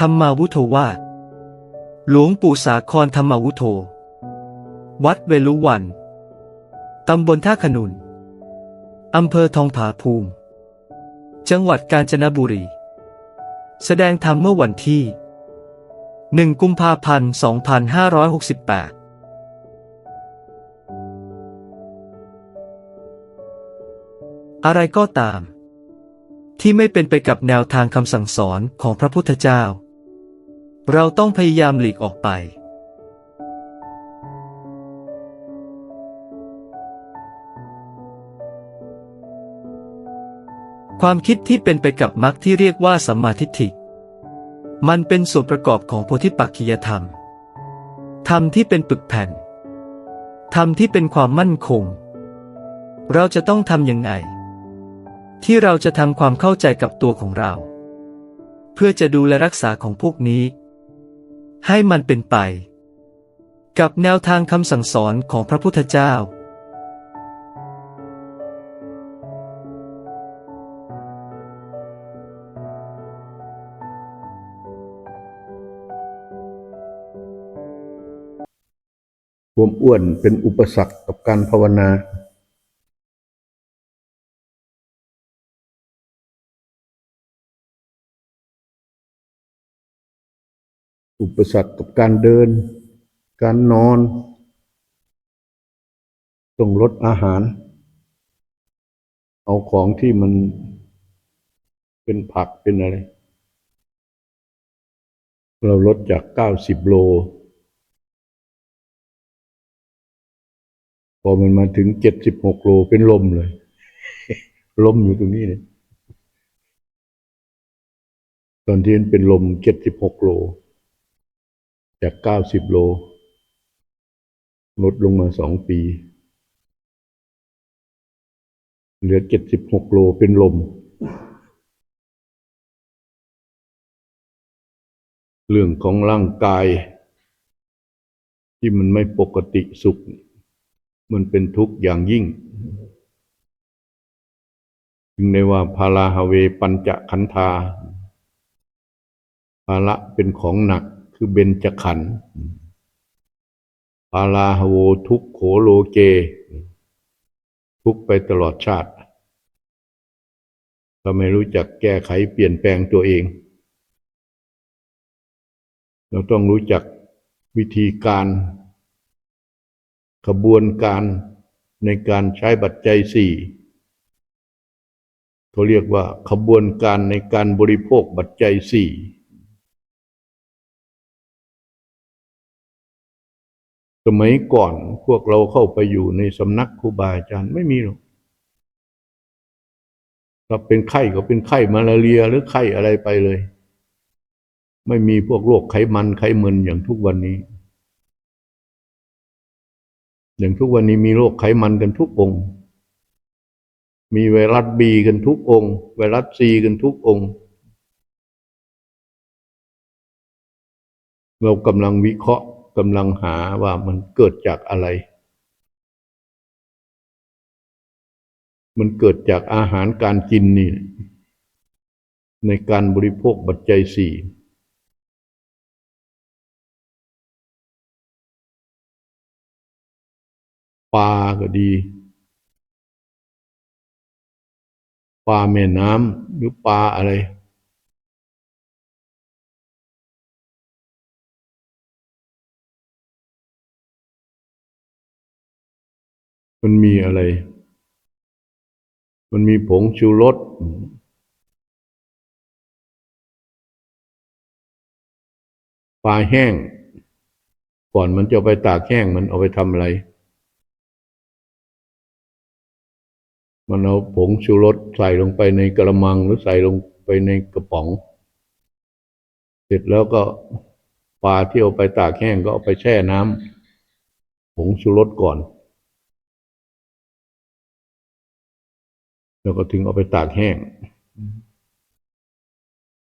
ธรรมาวุโทวาหลวงปู่สาครธรรมาวุโทวัดเวลุวัน ตำบลท่าขนุน อำเภอทองผาภูมิ จังหวัดกาญจนบุรี แสดงธรรมเมื่อวันที่ 1 กุมภาพันธ์ 2568อะไรก็ตาม ที่ไม่เป็นไปกับแนวทางคำสั่งสอนของพระพุทธเจ้า เราต้องพยายามหลีกออกไป ความคิดที่เป็นไปกับมรรคที่เรียกว่าสัมมาทิฏฐิ มันเป็นส่วนประกอบของโพธิปักขียธรรม ธรรมที่เป็นปึกแผ่น ธรรมที่เป็นความมั่นคง เราจะต้องทำยังไง ที่เราจะทำความเข้าใจกับตัวของเรา เพื่อจะดูแลรักษาของพวกนี้ ให้มันเป็นไป กับแนวทางคำสั่งสอนของพระพุทธเจ้า ความอ้วนเป็นอุปสรรคกับการภาวนา อุปสรรคกับการเดิน การนอน ต้องลดอาหาร เอาของที่มันเป็นผักเป็นอะไร เราลดจากเก้าสิบโล พอมันมาถึงเจ็ดสิบหกโลเป็นลมเลย ลมอยู่ตรงนี้เลยตอนที่มันเป็นลมเจ็ดสิบหกโล จากเก้าสิบโล ลดลงมาสองปี เหลือเจ็ดสิบหกโลเป็นลม เรื่องของร่างกาย ที่มันไม่ปกติสุข มันเป็นทุกข์อย่างยิ่งจึงในว่าพาราฮาเวปัญจขันธาภาระเป็นของหนัก คือเบญจขันธ์ภาราฮโวทุกโขโลเก ทุกไปตลอดชาติถ้าไม่รู้จักแก้ไขเปลี่ยนแปลงตัวเอง เราต้องรู้จักวิธีการขบวนการในการใช้บัตรใจยสี่เขาเรียกว่าขบวนการในการบริโภคบัตรใจยสี่ สมัยก่อนพวกเราเข้าไปอยู่ในสำนักครูบาอาจารย์ไม่มีหรอกถ้าเป็นไข้ก็เป็นไข้มาลาเรียหรือไข้อะไรไปเลย ไม่มีพวกโรคไขมันไขมันอย่างทุกวันนี้ อย่างทุกวันนี้มีโรคไขมันกันทุกองค์ มีไวรัสบีกันทุกองค์ ไวรัสซีกันทุกองค์เรากำลังวิเคราะห์ กำลังหาว่ามันเกิดจากอะไร มันเกิดจากอาหารการกินนี่ ในการบริโภคปัจจัยสี่ปลาก็ดีปลาแม่น้ำหรือปลาอะไร มันมีอะไร มันมีผงชูรส ปลาแห้ง ก่อนมันจะไปตากแห้งมันเอาไปทำอะไร มันเอาผงชูรสใส่ลงไปในกระมังหรือใส่ลงไปในกระป๋อง เสร็จแล้วก็ปลาที่เอาไปตากแห้งก็เอาไปแช่น้ำผงชูรสก่อน แล้วก็ถึงเอาไปตากแห้ง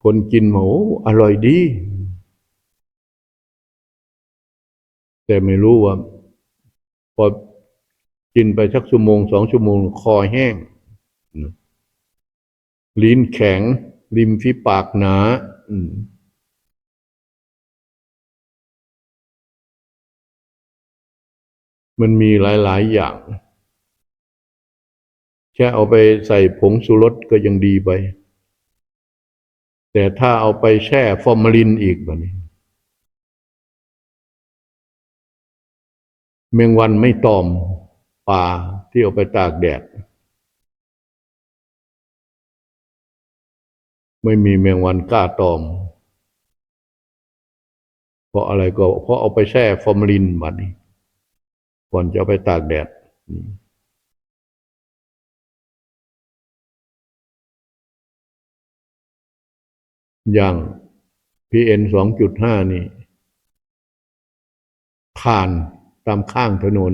คนกินหมูอร่อยดี แต่ไม่รู้ว่า พอกินไปสักชั่วโมงสองชั่วโมง คอแห้ง ลิ้นแข็ง ริมฝีปากหนามันมีหลาย ๆ อย่าง แค่เอาไปใส่ผงสุรสก็ยังดีไป แต่ถ้าเอาไปแช่ฟอร์มาลินอีกแบบนี้แมงวันไม่ตอมปลาที่เอาไปตากแดด ไม่มีแมงวันกล้าตอม เพราะอะไรก็เพราะเอาไปแช่ฟอร์มาลินบัดนี้ก่อนจะเอาไปตากแดด อย่าง PM สองจุดห้านี่ ผ่านตามข้างถนน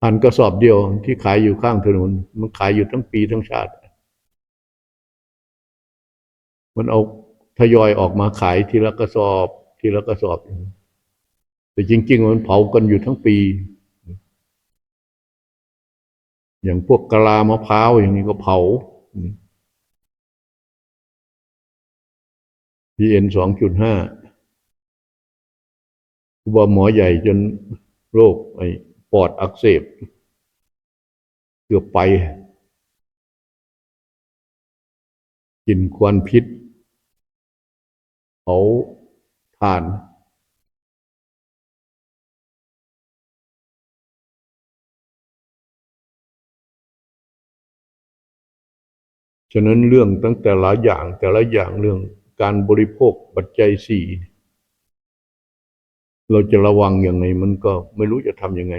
ผ่านกระสอบเดียวที่ขายอยู่ข้างถนน มันขายอยู่ทั้งปีทั้งชาติ มันเอาทยอยออกมาขายทีละกระสอบ ทีละกระสอบ แต่จริง ๆ มันเผากันอยู่ทั้งปี อย่างพวกกะลามะพร้าวอย่างนี้ก็เผา PM สองจุดห้าว่าหมอใหญ่จนโรคไอ้ปอดอักเสบ เกือบไปกินควันพิษเผาถ่าน ฉะนั้นเรื่องตั้งแต่หละอย่างแต่ละอย่างเรื่อง การบริโภคปัจจัยสี่เราจะระวังยังไง มันก็ไม่รู้จะทำยังไง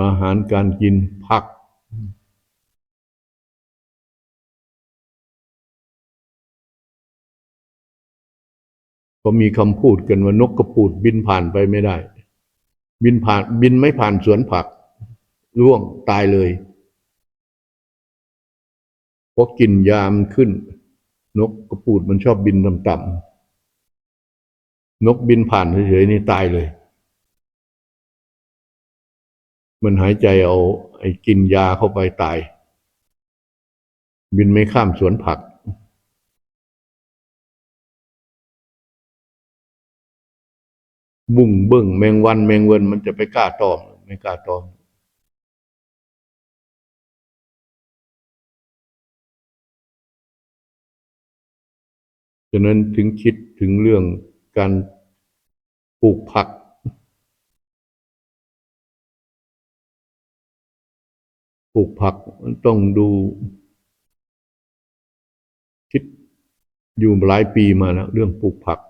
อาหารการกินผัก ก็มีคำพูดกันว่านกกระปูดบินผ่านไปไม่ได้ บินผ่านบินไม่ผ่านสวนผัก ร่วงตายเลย พราะกลินยามนขึ้น นกกระปูดมันชอบบินต่ำๆนกบินผ่านเฉยๆนี่ตายเลย มันหายใจเอาไอ้กินยาเข้าไปตาย บินไม่ข้ามสวนผักบุ้งเบิ้งแมงวันแมงเวินมันจะไปกล้าตอมไม่กล้าตอมะนั้นถึงคิดถึงเรื่องการปลูกผัก ปลูกผักมันต้องดูคิดอยู่หลายปีมาแล้วเรื่องปลูกผัก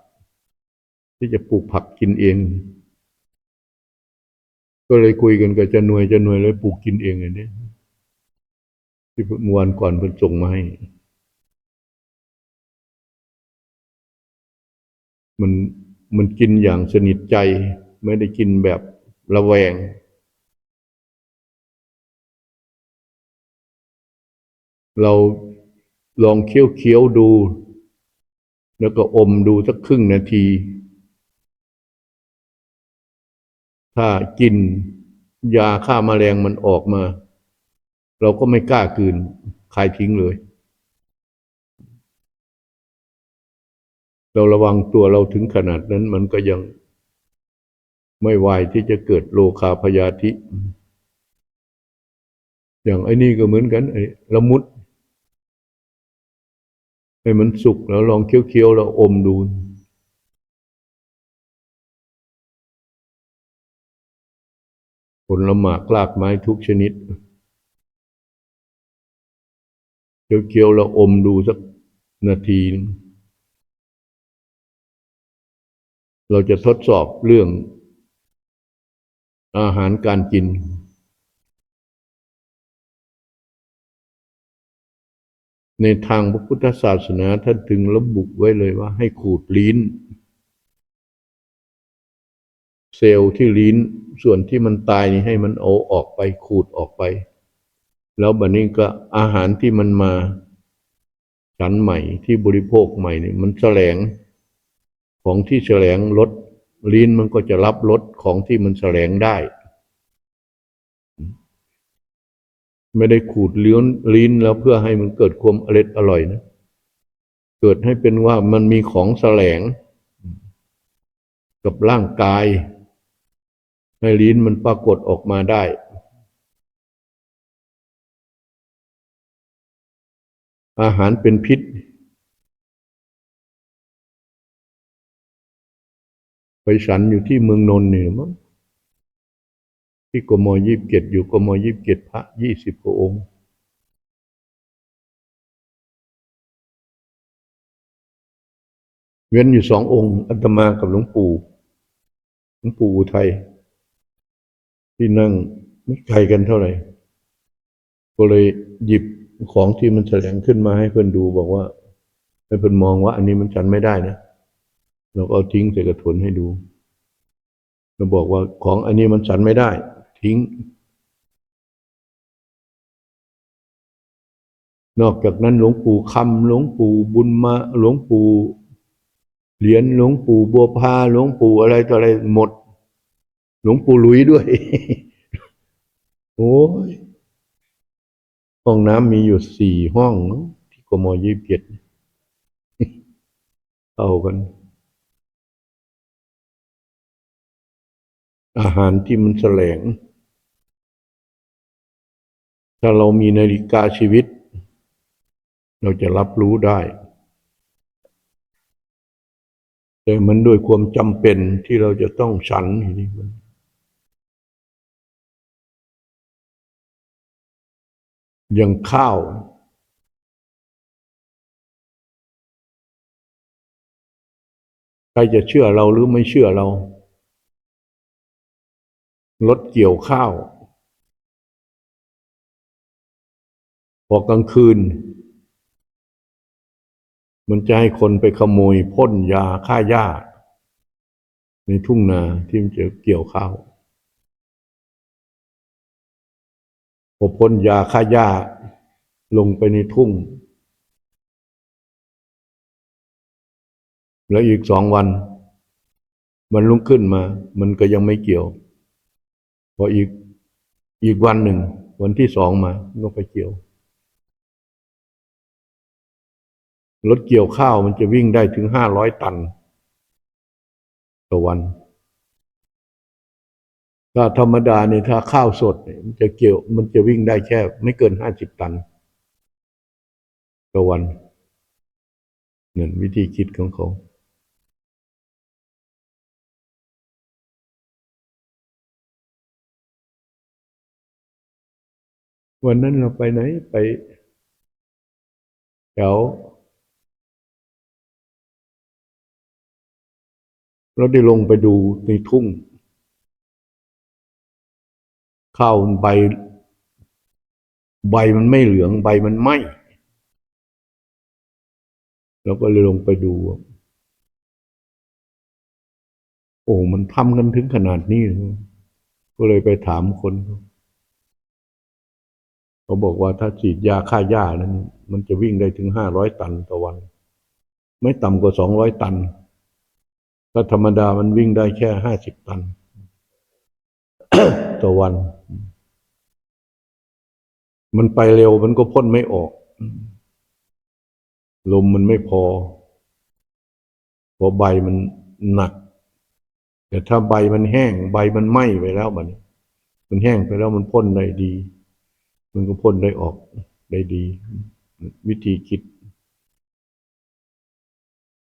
ที่จะปลูกผักกินเอง ก็เลยคุยกันกับจะหน่วยจะหน่วยเลยปลูกกินเองอย่างนี้ที่เมื่อวันก่อนเพิ่นส่งมาให้ มันมันกินอย่างสนิทใจ ไม่ได้กินแบบระแวง เราลองเคี้ยวเคี้ยวๆดู แล้วก็อมดูสักครึ่งนาที ถ้ากินยาฆ่าแมลงมันออกมา เราก็ไม่กล้ากืนคายทิ้งเลย เราระวังตัวเราถึงขนาดนั้นมันก็ยังไม่ไหวที่จะเกิดโลคาพยาธิ อย่างไอ้นี่ก็เหมือนกันไอ้ละมุดให้มันสุกแล้วลองเคี้ยวๆแล้วอมดูผลละหมากลากไม้ทุกชนิดเคี้ยวๆแล้วอมดูสักนาทีนึง เราจะทดสอบเรื่องอาหารการกิน ในทางพระพุทธศาสนาท่านถึงระบุไว้เลยว่าให้ขูดลิ้น เซลล์ที่ลิ้นส่วนที่มันตายนี่ให้มันเอาออกไปขูดออกไป แล้วบัดนี้ก็อาหารที่มันมาฉันใหม่ที่บริโภคใหม่นี่มันแสลง ของที่แสลงลดลิ้นมันก็จะรับรสของที่มันแสลงได้ ไม่ได้ขูดเลี้ยนลิ้นแล้วเพื่อให้มันเกิดความอร็ดอร่อยนะเกิดให้เป็นว่ามันมีของแสลง กับร่างกาย ให้ลิ้นมันปรากฏออกมาได้อาหารเป็นพิษ ไปฉันอยู่ที่เมืองนนท์เนี่ยมั้งที่กมยี่สิบเจ็ดอยู่กมยี่สิบเจ็ดพระยี่สิบกว่าองค์เว้นอยู่สององค์อาตมากับหลวงปู่หลวงปู่อุทัยที่นั่งไม่ไกลกันเท่าไหร่ ก็เลยหยิบของที่มันแสดงขึ้นมาให้เพื่อนดูบอกว่า ให้เพื่อนมองว่าอันนี้มันฉันไม่ได้นะ เราก็ทิ้งใส่กระถนให้ดูเราบอกว่าของอันนี้มันฉันไม่ได้ ทิ้ง นอกจากนั้นหลวงปู่คำหลวงปู่บุญมาหลวงปู่เหรียญหลวงปู่บัวพาหลวงปู่อะไรต่ออะไรหมด หลวงปู่ลุยด้วย โอ้ยห้องน้ำมีอยู่สี่ห้องที่กมยี่สิบเจ็ดเอากัน อาหารที่มันแสลง ถ้าเรามีนาฬิกาชีวิต เราจะรับรู้ได้ แต่มันด้วยความจำเป็นที่เราจะต้องฉันนี้มันอย่างข้าว ใครจะเชื่อเราหรือไม่เชื่อเรา รถเกี่ยวข้าว พอกลางคืน มันจะให้คนไปขโมยพ่นยาฆ่าหญ้า ในทุ่งนาที่มันจะเกี่ยวข้าวพอพ่นยาฆ่าหญ้า ลงไปในทุ่ง แล้วอีกสองวัน มันลุกขึ้นมา มันก็ยังไม่เกี่ยว พออีกอีกวันหนึ่ง วันที่สองมานก็ไปเกี่ยว รถเกี่ยวข้าวมันจะวิ่งได้ถึงห้าร้อยตัน ต่อวัน ถ้าธรรมดาเนี่ยถ้าข้าวสดมันจะเกี่ยว มันจะวิ่งได้แค่ไม่เกินห้าสิบตัน ต่อวันนั่นวิธีคิดของเขา วันนั้นเราไปไหนไปแถวเราได้ลงไปดูในทุ่ง ข้าวใบ ใบมันไม่เหลือง ใบมันไหมเราก็เลยลงไปดู โอ้ มันทำกันถึงขนาดนี้ ก็เลยไปถามคนเขา เขาบอกว่าถ้าฉีดยาฆ่าหญ้านั้น มันจะวิ่งได้ถึงห้าร้อยตันต่อวัน ไม่ต่ำกว่าสองร้อยตันถ้าธรรมดามันวิ่งได้แค่ห้าสิบตันต่อวัน มันไปเร็วมันก็พ่นไม่ออก ลมมันไม่พอเพราะใบมันหนัก แต่ถ้าใบมันแห้ง ใบมันไหม้ไปแล้วมัน มันแห้งไปแล้วมันพ่นได้ดี มันก็พ่นได้ออกได้ดี วิธีคิด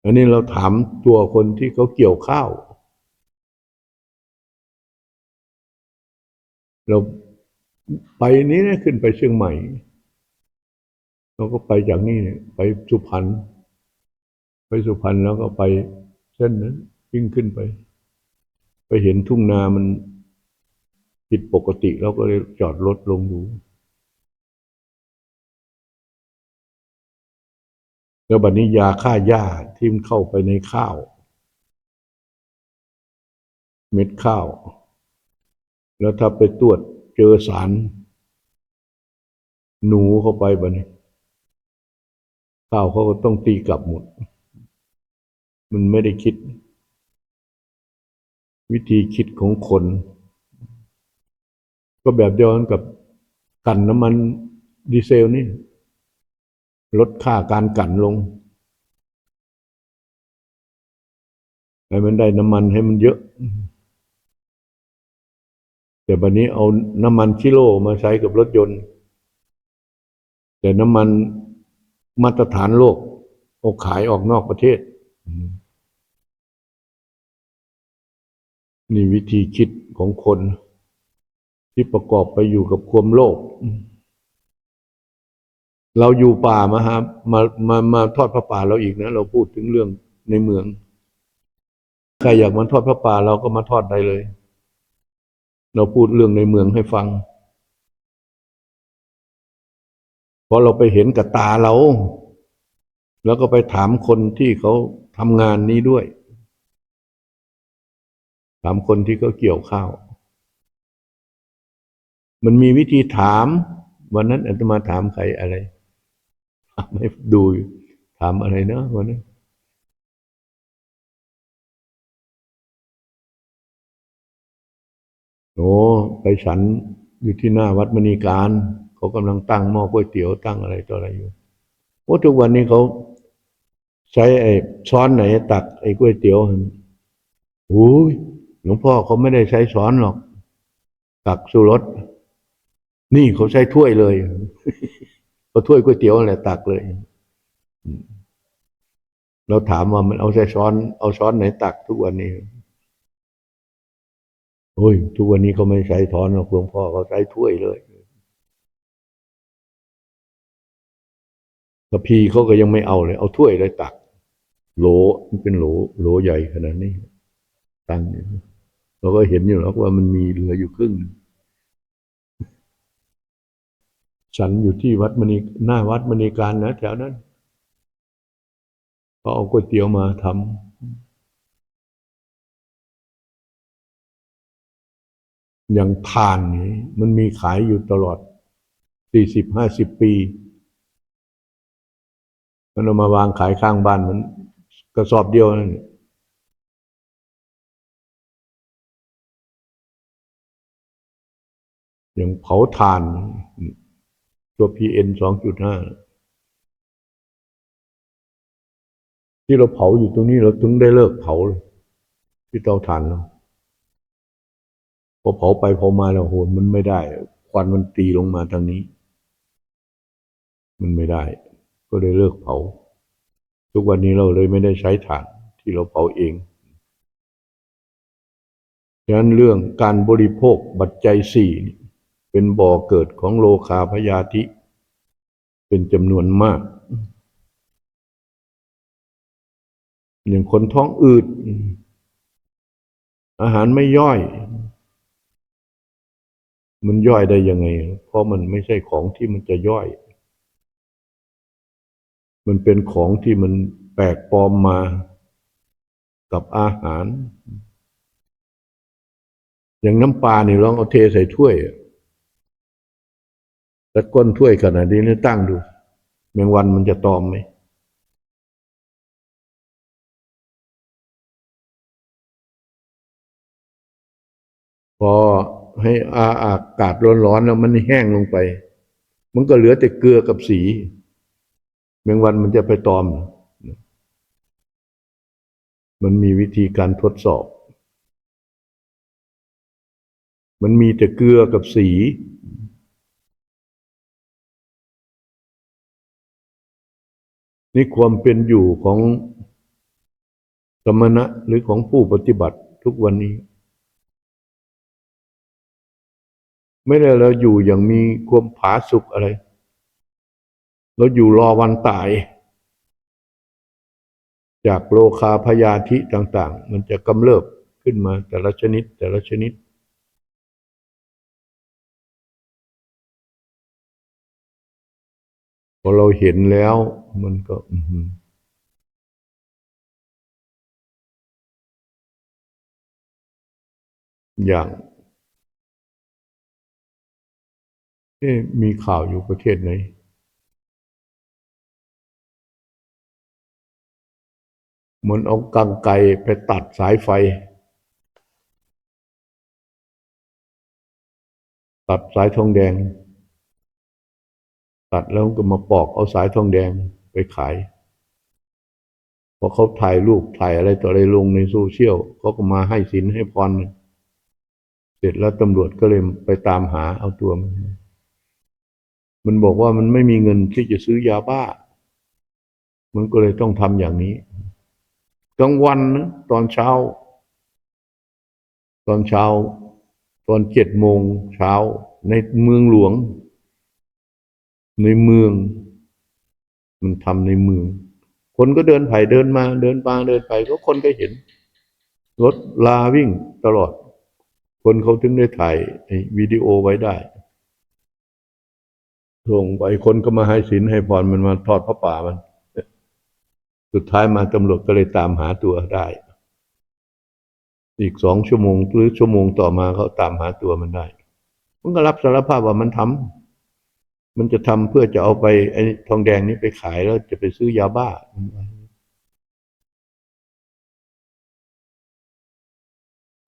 อันนี้เราถามตัวคนที่เขาเกี่ยวข้าว เราไปนี้นะขึ้นไปเชียงใหม่ เราก็ไปจากนี่เนี่ยไปสุพรรณไปสุพรรณแล้วก็ไปเส้นนั้นวิ่งขึ้นไป ไปเห็นทุ่งนามันผิดปกติเราก็เลยจอดรถลงดู แล้วบัดนี้ยาฆ่าหญ้าที่มันเข้าไปในข้าว เม็ดข้าว แล้วถ้าไปตรวจเจอสาร หนูเข้าไปบัดนี้ ข้าวเขาก็ต้องตีกลับหมด มันไม่ได้คิด วิธีคิดของคน ก็แบบเดียวกันกับกันน้ำมันดีเซลนี่ ลดค่าการกันลงให้มันได้น้ำมันให้มันเยอะ แต่บันนี้เอาน้ำมันชิโร่มาใช้กับรถยนต์ แต่น้ำมันมาตรฐานโลกออกขายออกนอกประเทศ นี่วิธีคิดของคนที่ประกอบไปอยู่กับความโลภ เราอยู่ป่ามาฮะมามามาทอดพระป่าเราอีกนะ เราพูดถึงเรื่องในเมือง ใครอยากมาทอดพระป่าเราก็มาทอดได้เลย เราพูดเรื่องในเมืองให้ฟังเพราะเราไปเห็นกับตาเรา แล้วก็ไปถามคนที่เขาทำงานนี้ด้วย ถามคนที่เขาเกี่ยวข้าว มันมีวิธีถามวันนั้นอาตมาถามใครอะไร ถามให้ดูถามอะไรเนะวันนั้โอ้ไปฉันอยู่ที่หน้าวัดมณีการเขากำลังตั้งหม้อก๋วยเตี๋ยวตั้งอะไรต่ออะไรอยู่โอ้ทุกวันนี้เขาใช้ไอ้ช้อนไหนตักไอ้ก๋วยเตี๋ยวโอ้ยหลวงพ่อเขาไม่ได้ใช้ช้อนหรอก ตักสุรสนี่เขาใช้ถ้วยเลย เขาถ้วยก๋วยเตี๋ยวอะไรตักเลย เราถามว่ามันเอาใช้ช้อน เอาช้อนไหนตักทุกวันนี้โอ้ย ทุกวันนี้เขาไม่ใช้ช้อนหรอกหลวงพ่อเขาใช้ถ้วยเลยกระพีเขาก็ยังไม่เอาเลย เอาถ้วยเลยตัก โหลมันเป็นโหลโหลใหญ่ขนาดนี้ ตั้งเราก็เห็นอยู่แล้วว่ามันมีเหลืออยู่ครึ่ง ฉันอยู่ที่วัดมณีหน้าวัดมณีการนะแถวนั้นเขาเอาก๋วยเตี๋ยวมาทำอย่างทานนี่มันมีขายอยู่ตลอดสี่สิบห้าสิบปี มันเอามาวางขายข้างบ้านมันกระสอบเดียวนั่นอย่างเผาถ่าน ตัว PN สองจุดห้าที่เราเผาอยู่ตรงนี้เราถึงได้เลิกเผาเลย ที่เตาถ่านเราพอเผาไปเผามาแล้วโหนมันไม่ได้ ควันมันตีลงมาทางนี้ มันไม่ได้ ก็เลยเลิกเผา ทุกวันนี้เราเลยไม่ได้ใช้ถ่านที่เราเผาเองฉะนั้นเรื่องการบริโภคบัจจัยสี่นี่ เป็นบ่อเกิดของโลคาพยาธิ เป็นจำนวนมาก อย่างคนท้องอืด อาหารไม่ย่อย มันย่อยได้ยังไง เพราะมันไม่ใช่ของที่มันจะย่อย มันเป็นของที่มันแปลกปลอมมากับอาหาร อย่างน้ำปลานี่ลองเอาเทใส่ถ้วย แต่ก้นถ้วยขนาดนี้นี่ตั้งดูแมงวันมันจะตอมไหมพอให้อาอากาศร้อนๆแล้วมันแห้งลงไป มันก็เหลือแต่เกลือกับสี แมงวันมันจะไปตอม มันมีวิธีการทดสอบ มันมีแต่เกลือกับสี นี่ความเป็นอยู่ของสมณะหรือของผู้ปฏิบัติทุกวันนี้ ไม่ได้เราอยู่อย่างมีความผาสุกอะไร เราอยู่รอวันตาย จากโลคาพยาธิต่าง ๆ มันจะกำเริบขึ้นมาแต่ละชนิดแต่ละชนิด พอเราเห็นแล้ว มันก็ อืออย่างเอ๊ะมีข่าวอยู่ประเทศไหน เหมือนเอากังไกรไปตัดสายไฟ ตัดสายทองแดง ตัดแล้วก็มาปอกเอาสายทองแดงไปขายพอเขาถ่ายรูปถ่ายอะไรต่ออะไรลงในโซเชียลเขาก็มาให้สินให้พรเสร็จแล้วตำรวจก็เลยไปตามหาเอาตัวมันมันบอกว่ามันไม่มีเงินที่จะซื้อยาบ้า มันก็เลยต้องทำอย่างนี้กลางวันนะตอนเช้า ตอนเช้า ตอนเจ็ดโมงเช้าในเมืองหลวง ในเมือง มันทำในเมือง คนก็เดินไผ่เดินมา เดินมางเดินไปก็คนก็เห็น รถลาวิ่งตลอด คนเขาถึงได้ถ่ายวิดีโอไว้ได้ส่งไปคนก็มาให้สินให้พรมันมาทอดพระป่ามัน สุดท้ายมาตำรวจก็เลยตามหาตัวได้ อีกสองชั่วโมงหรือชั่วโมงต่อมาเขาตามหาตัวมันได้ มันก็รับสารภาพว่ามันทำ มันจะทำเพื่อจะเอาไปไอ้ทองแดงนี้ไปขายแล้วจะไปซื้อยาบ้า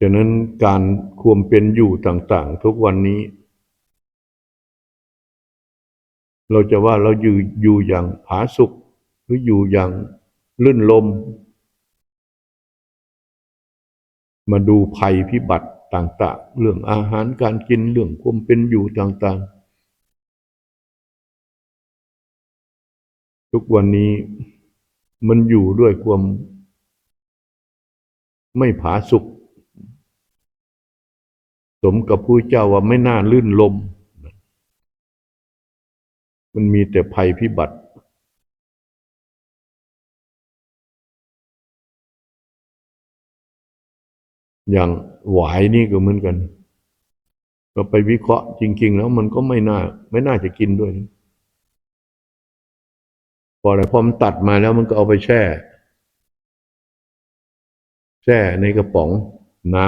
ฉะนั้นการความเป็นอยู่ต่าง ๆ ทุกวันนี้ เราจะว่าเราอยู่อยู่อย่างผาสุกหรืออยู่อย่างลื่นลม มาดูภัยพิบัติต่าง ๆ เรื่องอาหารการกินเรื่องความเป็นอยู่ต่าง ๆ ทุกวันนี้มันอยู่ด้วยความไม่ผาสุกสมกับผู้เจ้าว่าไม่น่าลื่นลม มันมีแต่ภัยพิบัติ อย่างหวายนี่ก็เหมือนกันเราไปวิเคราะห์จริง ๆ แล้วมันก็ไม่น่า ไม่น่าจะกินด้วยนะ พออะไรพอมันตัดมาแล้วมันก็เอาไปแช่ แช่ในกระป๋องน้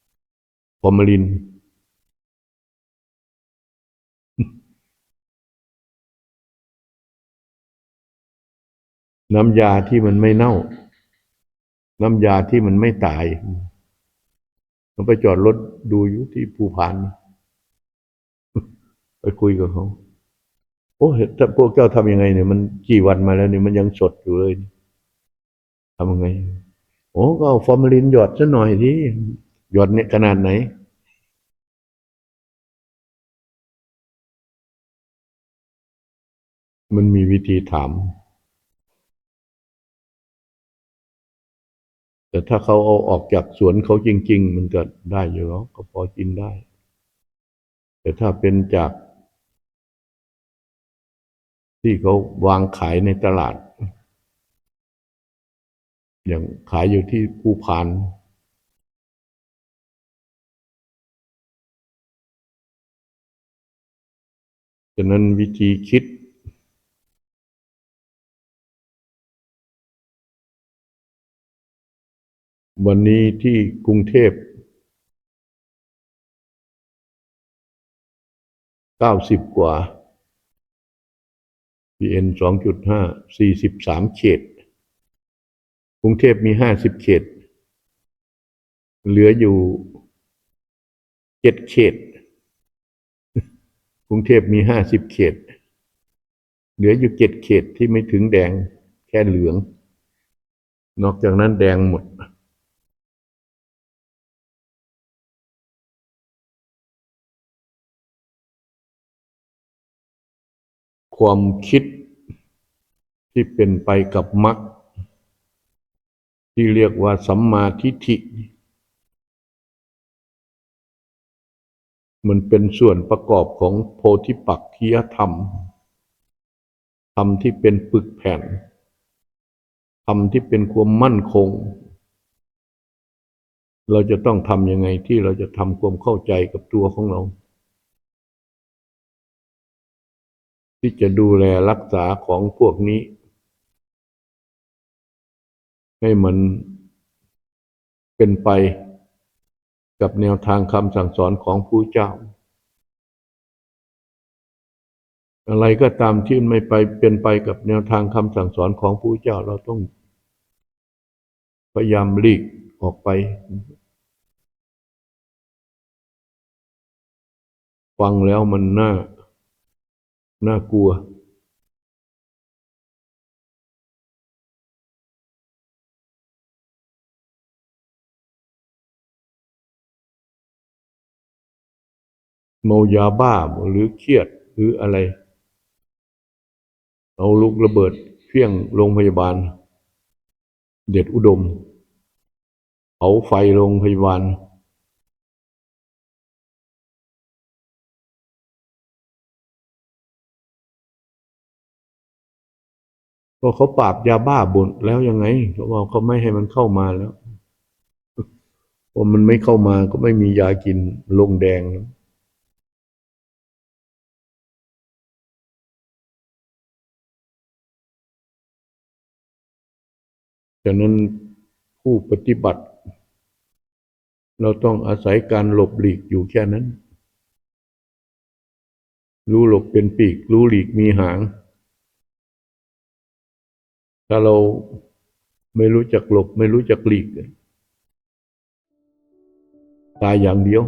ำฟอร์มาลิน น้ำยาที่มันไม่เน่า น้ำยาที่มันไม่ตายเราไปจอดรถดูอยู่ที่ภูพาน ไปคุยกับเขา โอ้ถ้าพวกเจ้าทำยังไงเนี่ยมันกี่วันมาแล้วเนี่ยมันยังสดอยู่เลยทำยังไง โอ้ก็เอาฟอร์มาลินหยอดซะหน่อยที่หยอดเนี่ยขนาดไหน มันมีวิธีถาม แต่ถ้าเขาเอาออกจากสวนเขาจริง ๆ มันก็ได้อยู่แล้วก็พอกินได้ แต่ถ้าเป็นจาก ที่เขาวางขายในตลาด อย่างขายอยู่ที่ภูพานฉะนั้นวิธีคิด วันนี้ที่กรุงเทพเก้าสิบกว่า PM สองจุดห้าสี่สิบสามเขต กรุงเทพมีห้าสิบเขต เหลืออยู่เจ็ดเขต กรุงเทพมีห้าสิบเขต เหลืออยู่เจ็ดเขตที่ไม่ถึงแดงแค่เหลือง นอกจากนั้นแดงหมด ความคิดที่เป็นไปกับมรรคที่เรียกว่าสัมมาทิฏฐิ มันเป็นส่วนประกอบของโพธิปักขียธรรม ธรรมที่เป็นปึกแผ่น ธรรมที่เป็นความมั่นคง เราจะต้องทำยังไงที่เราจะทำความเข้าใจกับตัวของเรา ที่จะดูแลรักษาของพวกนี้ ให้มันเป็นไปกับแนวทางคำสั่งสอนของผู้เจ้า อะไรก็ตามที่ไม่ไปเป็นไปกับแนวทางคำสั่งสอนของผู้เจ้าเราต้องพยายามหลีกออกไป ฟังแล้วมันน่า น่ากลัวเมายาบ้าหรือเครียดหรืออะไร เอาลูกระเบิดเพี้ยงโรงพยาบาล เด็ดอุดม เอาไฟโรงพยาบาล ก็เขาปราบยาบ้าบนแล้วยังไงเขาบอกเขาไม่ให้มันเข้ามาแล้วพอมันไม่เข้ามาก็ไม่มียากินลงแดงฉะนั้นผู้ปฏิบัติ เราต้องอาศัยการหลบหลีกอยู่แค่นั้น รู้หลบเป็นปีก รู้หลีกมีหาง ถ้าเราไม่รู้จักหลบไม่รู้จักหลีก ตายอย่างเดียว